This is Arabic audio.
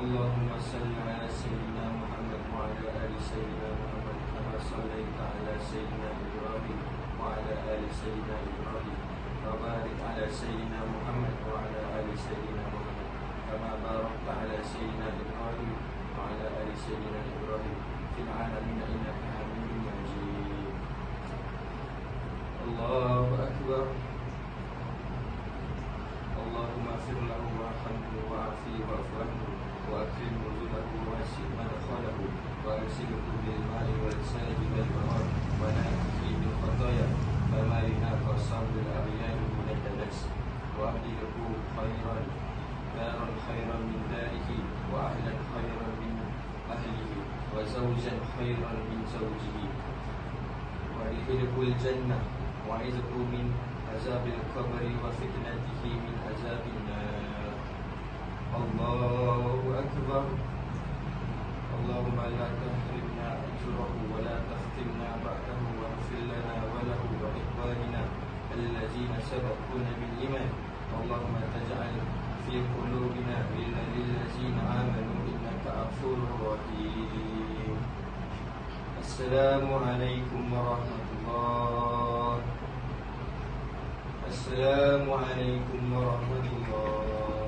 اللهم صل على سيدنا محمد وعلى آل سيدنا محمد كما صليت على سيدنا إبراهيم وعلى آل سيدنا إبراهيم وبارك على سيدنا محمد وعلى آل سيدنا محمد كما باركت على سيدنا إبراهيم وعلى آل سيدنا إبراهيم في العالمين إنك حميد مجيد. الله أكبر. وارسله بالماء والثلج والبرد ونقه بالخطايا فما يناقى صبر الأغيار من الدنس وأهله خيرا دارا خيرا من داره وأهلا خيرا من أهله وزوجا خيرا من زوجه وادخله الجنة وعزه من عذاب القبر وفتنته من عذاب النار الله الذين سبقونا بالإيمان اللهم تجعل في قلوبنا غلا للذين آمنوا إنك غفور رحيم السلام عليكم ورحمة الله السلام عليكم ورحمة الله